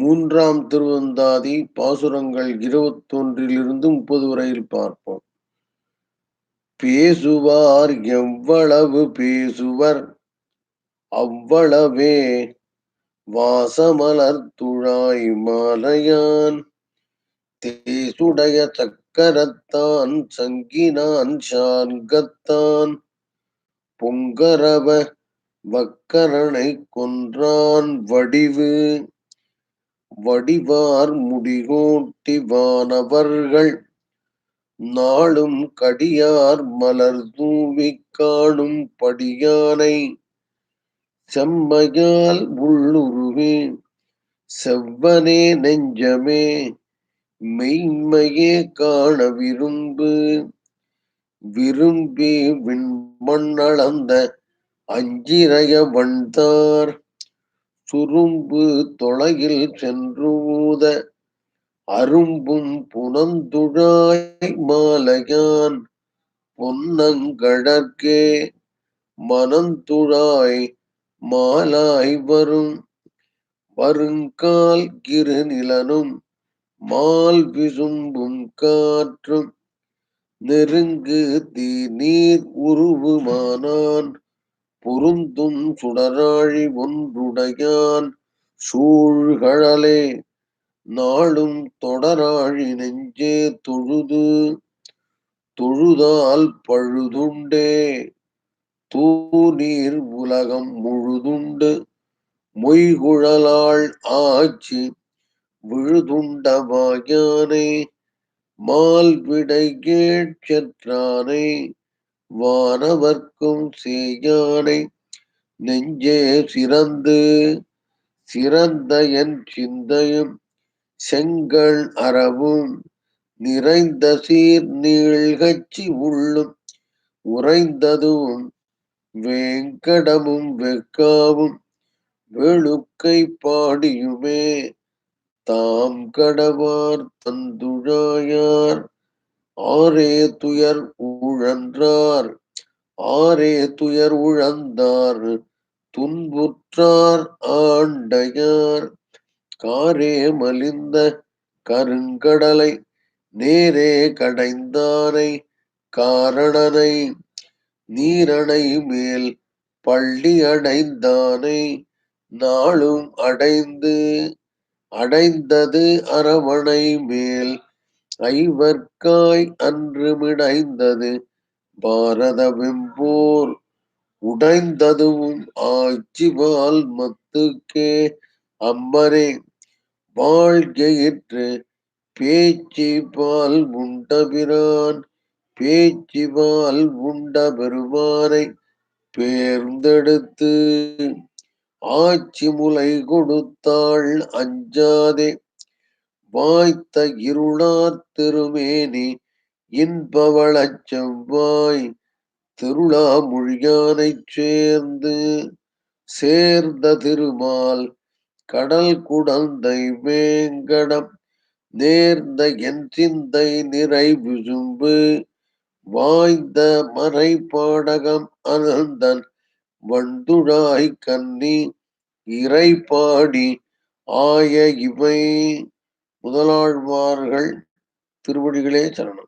மூன்றாம் திருவந்தாதி பாசுரங்கள் இருபத்தொன்றிலிருந்து முப்பது வரையில் பார்ப்போம் பேசுவார் எவ்வளவு பேசுவர்? அவ்வளவே வாசமலர் துழாய் மாலையான். தேசுடைய சக்கரத்தான் சங்கினான் சார்கத்தான் பொங்கரவ வக்கரனை கொன்றான் வடிவு. வடிவார் முடிகூட்டி வானவர்கள். நாளும் கடியார் மலர் தூவிக் காணும் படியானை. செம்மையால் உள்ளுருவே செவ்வனே நெஞ்சமே மெய்மையே காண விரும்பு. விரும்பி விண்மண்ணளந்த அஞ்சிரைய வந்தார். சுரும்பு தொலையில் சென்று ஊத அரும்பும் புனந்துழாய் மாலையான் பொன்னங்கடற்கே மனந்துழாய் மாலாய் வரும். வருங்கால் கிருநிலனும் மால் விசும்பும் காற்றும் நெருங்கு தீ நீர் உருவுமானான். பொருந்தும் சுடராழி ஒன்றுடையான் சூழ்கழலே. நாளும் தொடராழி நெஞ்சே தொழுது தொழுதால் பழுதுண்டே. தூநீர் உலகம் முழுதுண்டு மொய்குழலாள் ஆட்சி விழுதுண்டவாயானே. மால்விடை கேட்சற்றானை வானவர்க்கும் சேயானை நெஞ்சே சிறந்து சிறந்த என் சிந்தையும் செங்கல் அறவும் நிறைந்த சீர் நீழ்கச்சி உள்ளும் உறைந்ததும் வேங்கடமும் வெக்காவும் வெளுக்கை பாடியுமே தாம் கடவார் தந்துழாயார் ஆரே துயர் உழன்றார் ஆரே துயர் உழந்தார். துன்புற்றார் ஆண்டையார். காரே மலிந்த கருங்கடலை நேரே கடைந்தானை காரணனை. நீரணை மேல் பள்ளி அடைந்தானை நாளும் அடைந்து அடைந்தது அரவணை மேல் ஐவர்க்காய் அன்று மிடைந்தது பாரத வெம்போர் உடைந்ததுவும் ஆட்சிவால் மத்துக்கே அம்மரே வாழ்கையிற்று பேச்சி பால் உண்டபிரான் பேச்சி பால் உண்ட பெருமானை பேர்ந்தெடுத்து ஆட்சி முலை கொடுத்தாள் அஞ்சாதே வாய்த்த இருளார் திருமேனி இன்பவளச் செவ்வாய் திருளா மொழியானைச் சேர்ந்து சேர்ந்த திருமால் கடல் குடந்தை வேங்கடம் நேர்ந்த என் சிந்தை நிறை விசும்பு வாய்ந்த மறை பாடகம் அனந்தன் வண்டுழாய் கன்னி இறை பாடி ஆய இவை. முதலாழ்வார்கள் திருவடிகளே சரணம்.